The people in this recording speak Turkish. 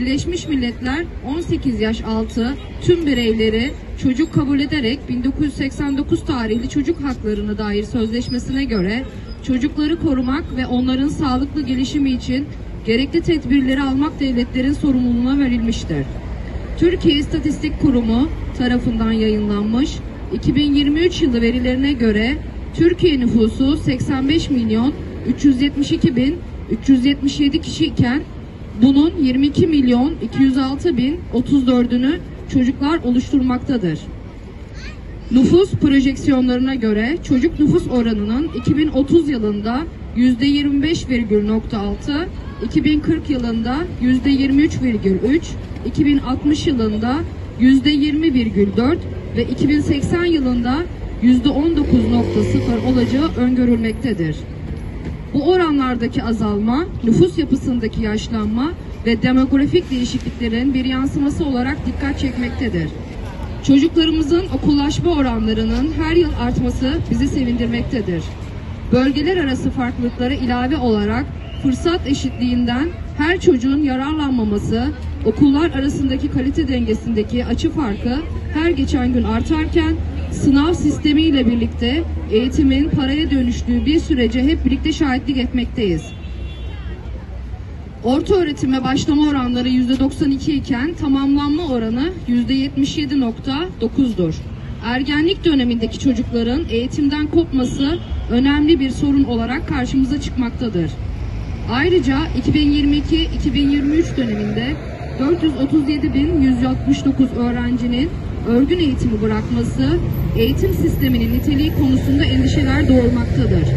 Birleşmiş Milletler 18 yaş altı tüm bireyleri çocuk kabul ederek 1989 tarihli çocuk haklarına dair sözleşmesine göre çocukları korumak ve onların sağlıklı gelişimi için gerekli tedbirleri almak devletlerin sorumluluğuna verilmiştir. Türkiye İstatistik Kurumu tarafından yayınlanmış 2023 yılı verilerine göre Türkiye nüfusu 85 milyon 372 bin 377 kişi iken bunun 22 milyon 206 bin 34'ünü çocuklar oluşturmaktadır. Nüfus projeksiyonlarına göre çocuk nüfus oranının 2030 yılında %25,6, 2040 yılında %23,3, 2060 yılında %20,4 ve 2080 yılında %19,0 olacağı öngörülmektedir. Bu oranlardaki azalma, nüfus yapısındaki yaşlanma ve demografik değişikliklerin bir yansıması olarak dikkat çekmektedir. Çocuklarımızın okullaşma oranlarının her yıl artması bizi sevindirmektedir. Bölgeler arası farklılıklara ilave olarak fırsat eşitliğinden her çocuğun yararlanmaması, okullar arasındaki kalite dengesindeki açı farkı her geçen gün artarken sınav sistemiyle birlikte eğitimin paraya dönüştüğü bir sürece hep birlikte şahitlik etmekteyiz. Orta öğretime başlama oranları %92 iken tamamlanma oranı %77.9'dur. Ergenlik dönemindeki çocukların eğitimden kopması önemli bir sorun olarak karşımıza çıkmaktadır. Ayrıca 2022-2023 döneminde 437.169 öğrencinin örgün eğitimi bırakması eğitim sisteminin niteliği konusunda endişeler doğurmaktadır.